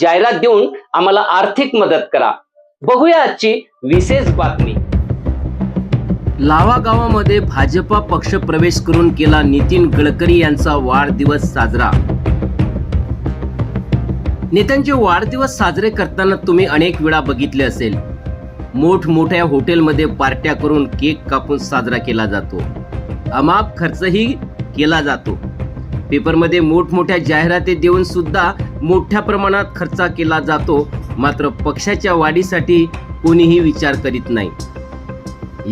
जाहिरात देऊन आम्हाला आर्थिक मदत करा. बघूया आजची विशेष बातमी. लावा गावामध्ये भाजपा पक्ष प्रवेश करून केला नितीन गडकरी यांचा वाढदिवस साजरा. नेत्यांचे वाढदिवस साजरे करताना तुम्ही अनेक वेळा बघितले असेल. मोठमोठ्या हॉटेलमध्ये पार्ट्या करून केक कापून साजरा केला जातो. अमाप खर्चही केला जातो. पेपरमध्ये मोठमोठ्या जाहिराती देऊन सुद्धा मोठ्या प्रमाणात खर्च केला जातो. मात्र पक्षाच्या वाढीसाठी कोणीही विचार करीत नाही.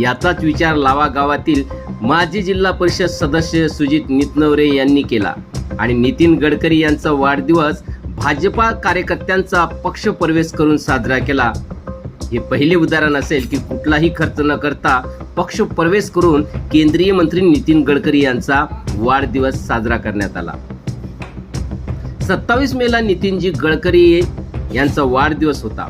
याचाच विचार लावा गावातील माजी जिल्हा परिषद सदस्य सुजित नितनवरे यांनी केला. आणि नितीन गडकरी यांचा वाढदिवस भाजपा कार्यकर्त्यांचा पक्ष प्रवेश करून साजरा केला. हे पहिले उदाहरण असेल की कुठलाही खर्च न करता पक्ष प्रवेश करून केंद्रीय मंत्री नितीन गडकरी यांचा वाढदिवस साजरा करण्यात आला. सत्तावीस मेला नितीनजी गडकरी यांचा वाढदिवस होता.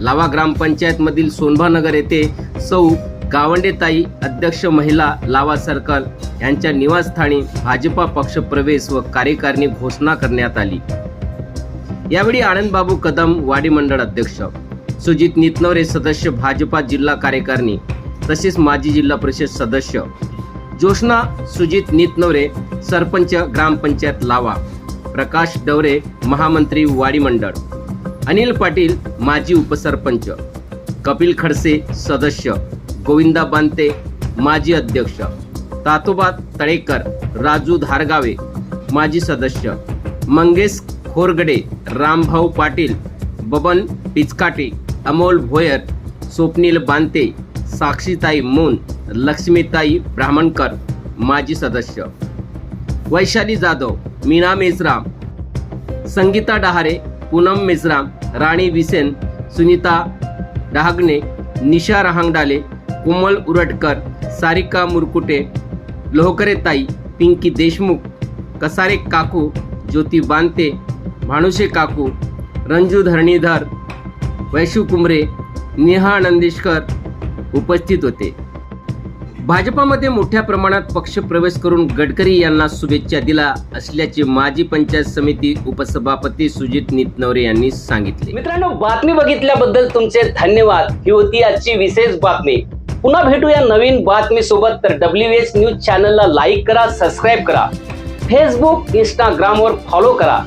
लावा ग्रामपंचायत मधील सोनभानगर येथे सौ गावंडेताई अध्यक्ष महिला लावा सर्कल यांच्या निवासस्थानी भाजपा पक्ष प्रवेश व कार्यकारिणी घोषणा करण्यात आली. यावेळी आनंदबाबू कदम वाडी मंडळ अध्यक्ष. सुजित नितनवरे सदस्य भाजपा जिल्हा कार्यकारिणी तसेच माजी जिल्हा परिषद सदस्य. जोशना सुजित नितनवरे सरपंच ग्रामपंचायत लावा प्रकाश डवरे महामंत्री वाडी मंडळ. अनिल पाटील माजी उपसरपंच. कपिल खडसे सदस्य. गोविंदा बांते माजी अध्यक्ष. तातोबा तळेकर राजू धारगावे माजी सदस्य. मंगेश खोरगडे रामभाऊ पाटील बबन पिचकाटे. अमोल भोयर स्वप्नील बांते साक्षीताई मून लक्ष्मीताई ब्राह्मणकर माजी सदस्य. वैशाली जाधव मीना मेश्राम संगीता डहारे पूनम मेश्राम राणी विसेन सुनीता डहागणे निशा रहांगडाले कोमल उरटकर सारिका मुरकुटे लोहकरेताई पिंकी देशमुख कसारे काकू ज्योती बांते भाणुशे काकू रंजू धरणीधर वैशू कुंबरे नेहा नंदेशकर उपस्थित होते. भाजपामध्ये मोठ्या प्रमाणात पक्ष प्रवेश करून गडकरी यांना शुभेच्छा दिला असल्याचे माजी पंचायत समिती उपसभापती सुजित नितनवरे यांनी सांगितले. मित्रांनो बातमी बघितल्याबद्दल तुमचे धन्यवाद. ही होती आजची विशेष बातमी. पुन्हा भेटूया नवीन बातमी सोबत तर डब्ल्यू एच न्यूज चॅनलला लाईक करा सबस्क्राईब करा. फेसबुक इंस्टाग्रामवर फॉलो करा.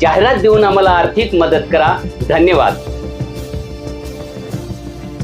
जाहिरात देऊन आम्हाला आर्थिक मदत करा. धन्यवाद.